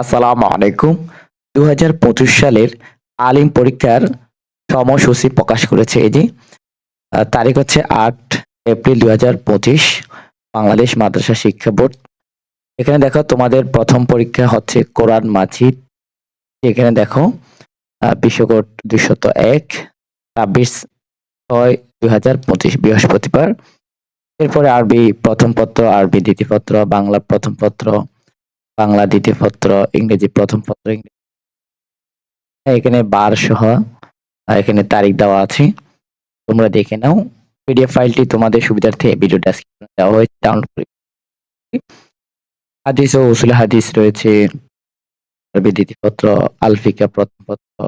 আসসালামু আলাইকুম। দু হাজার পঁচিশ সালের আলিম পরীক্ষার সময়সূচি প্রকাশ করেছে এই যে। তারিখ হচ্ছে আট এপ্রিল দু হাজার পঁচিশ, বাংলাদেশ মাদ্রাসা শিক্ষা বোর্ড। এখানে দেখো তোমাদের প্রথম পরীক্ষা হচ্ছে কোরআন মাজিদ। এখানে দেখো বিশ্বকোট দুইশত এক, ছাব্বিশ ছয় দুই হাজার পঁচিশ বৃহস্পতিবার। এরপরে আরবি প্রথম পত্র, আরবি দ্বিতীয় পত্র, বাংলা প্রথম পত্র বাংলা দ্বিতীয় পত্র, ইংরেজি প্রথম পত্র এখানে বার সহ এখানে তারিখ দেওয়া আছে। তোমরা দেখে নাও। পিডিএফ ফাইলটি তোমাদের সুবিধার্থে ভিডিও ডেসক্রিপশনে দেওয়া হয়েছে। ডাউনলোড করে হাদিস ও উসুল হাদিস রয়েছে। আরবি দ্বিতীয় পত্র, আলফিকা প্রথম পত্র।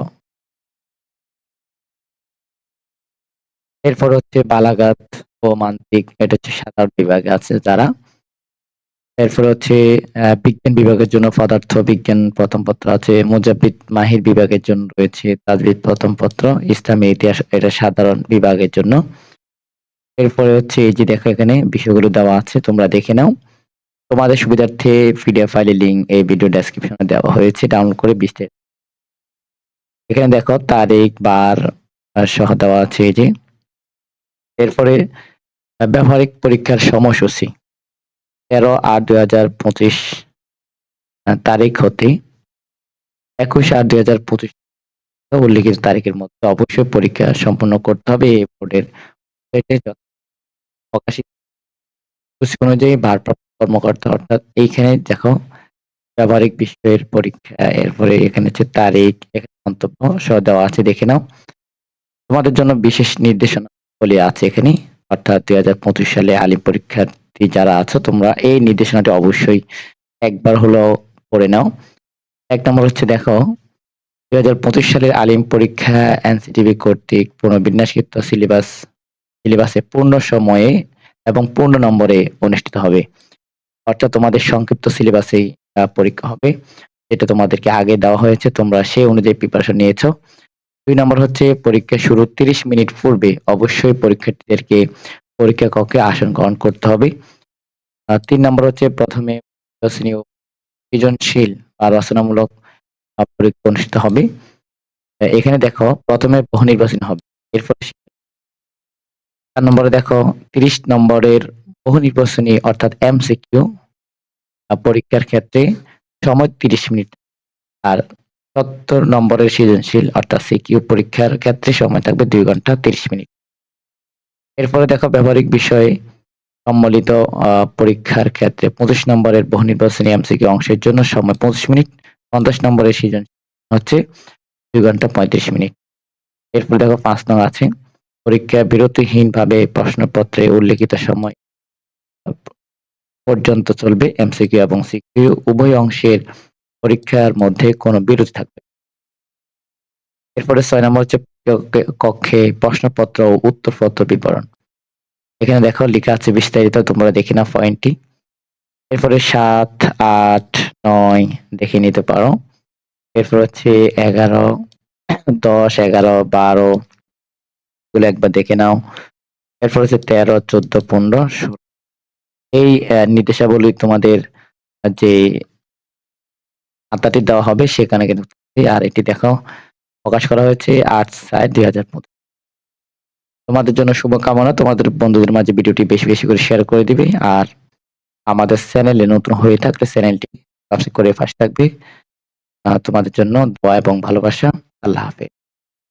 এরপর হচ্ছে বালাগাত ও মান্তিক। এটা হচ্ছে সাধারণ বিভাগে আছে যারা। এরপর হচ্ছে বিজ্ঞান বিভাগের জন্য পদার্থ বিজ্ঞান প্রথম পত্র আছে মুজাবিদ মাহির বিভাগের জন্য রয়েছে তাজবিদ প্রথম পত্র, ইসলামী ইতিহাস এটা সাধারণ বিভাগের জন্য। এরপরে হচ্ছে এই যে দেখো এখানে বিষয়গুলো দেওয়া আছে, তোমরা দেখে নাও। তোমাদের সুবিধার্থে পিডিএফ ফাইলের লিঙ্ক এই ভিডিও ডেসক্রিপশনে দেওয়া হয়েছে ডাউনলোড করে বিস্তারিত। এখানে দেখো তারিখ, বার সহ দেওয়া আছে এই যে। এরপরে ব্যবহারিক পরীক্ষার সময়সূচি। তেরো আট দুই হাজার পঁচিশ তারিখ হতে একুশ আট দুই হাজার পঁচিশ উল্লেখিত তারিখের মধ্যে অবশ্যই পরীক্ষা সম্পন্ন করতে হবে, এই বোর্ডের প্রকাশিত অনুযায়ী ভারপ্রাপ্ত কর্মকর্তা, অর্থাৎ এইখানে দেখো ব্যবহারিক বিষয়ের পরীক্ষা, এরপরে এখানে হচ্ছে তারিখ মন্তব্য সহ দেওয়া আছে, দেখে নাও। তোমাদের জন্য বিশেষ নির্দেশনা বলে আছে এখানে, অর্থাৎ দুই সালে আলিম পরীক্ষার্থী যারা আছো, তোমরা এই নির্দেশনাটি অবশ্যই একবার হলো পড়ে নাও। এক নম্বর হচ্ছে দেখো দুই হাজার পঁচিশ সালের আলিম পরীক্ষা এনসিটিভি কর্তৃক পুনর্বিন্যাসকৃত সিলেবাস, সিলেবাসে পূর্ণ সময়ে এবং পূর্ণ নম্বরে অনুষ্ঠিত হবে। অর্থাৎ তোমাদের সংক্ষিপ্ত সিলেবাসেই পরীক্ষা হবে। যেটা তোমাদেরকে আগে দেওয়া হয়েছে, তোমরা সেই অনুযায়ী প্রিপারেশন নিয়েছো। দুই নম্বর হচ্ছে পরীক্ষা শুরু তিরিশ মিনিট পূর্বে অবশ্যই পরীক্ষার্থীদেরকে পরীক্ষা কক্ষে আসন গ্রহণ করতে হবে। তিন নম্বর হচ্ছে প্রথমে সৃজনশীল বা রচনামূলক পরীক্ষা অনুষ্ঠিত হবে। এখানে দেখো প্রথমে বহু নির্বাচনী হবে। এরপর চার নম্বরে দেখো তিরিশ নম্বরের বহু নির্বাচনী অর্থাৎ এমসিকিউ পরীক্ষার ক্ষেত্রে সময় তিরিশ মিনিট। আর সত্তর নম্বরের সৃজনশীল অর্থাৎ সিকিউ পরীক্ষার ক্ষেত্রে সময় থাকবে দুই ঘণ্টা তিরিশ মিনিট। এরপরে দেখো ব্যবহারিক বিষয়ে সম্মিলিত পরীক্ষার ক্ষেত্রে পঁচিশ নম্বরের বহু নির্বাচনী এমসিকিউ অংশের জন্য সময় পঁচিশ মিনিট, পঞ্চাশ নম্বরের সৃজনশীল হচ্ছে দুই ঘণ্টা পঁয়ত্রিশ মিনিট এরপর দেখো পাঁচ নং আছে, পরীক্ষা বিরতিহীন ভাবে প্রশ্নপত্রে উল্লেখিত সময় পর্যন্ত চলবে এমসিকিউ এবং সিকিউ, উভয় অংশের পরীক্ষার মধ্যে কোনো বিরতি থাকবে। এরপরে ছয় নম্বর হচ্ছে কক্ষে- প্রশ্নপত্র ও উত্তরপত্র বিবরণ। এখানে দেখো লেখা আছে বিস্তারিত, তোমরা দেখে নাও পয়েন্টটি। এরপরে সাত, আট, নয় দেখে নিতে পারো। এরপর হচ্ছে এগারো, দশ, এগারো, বারো, এগুলো একবার দেখে নাও। এরপর হচ্ছে তেরো, চোদ্দ, পনেরো, ষোলো। এই নির্দেশাবলী তোমাদের, যে খাতাটি দেওয়া হবে সেখানে কিন্তু। আর এটি দেখো প্রকাশ করা হয়েছে আট সাত দুই হাজার তোমাদের জন্য শুভকামনা, তোমাদের বন্ধুদের মাঝে ভিডিওটি বেশি বেশি করে শেয়ার করে দিবে, আর আমাদের চ্যানেলে নতুন হয়ে থাকলে চ্যানেলটি সাবস্ক্রাইব করে পাশে থাকবে। তোমাদের জন্য দোয়া এবং ভালোবাসা। আল্লাহ হাফেজ।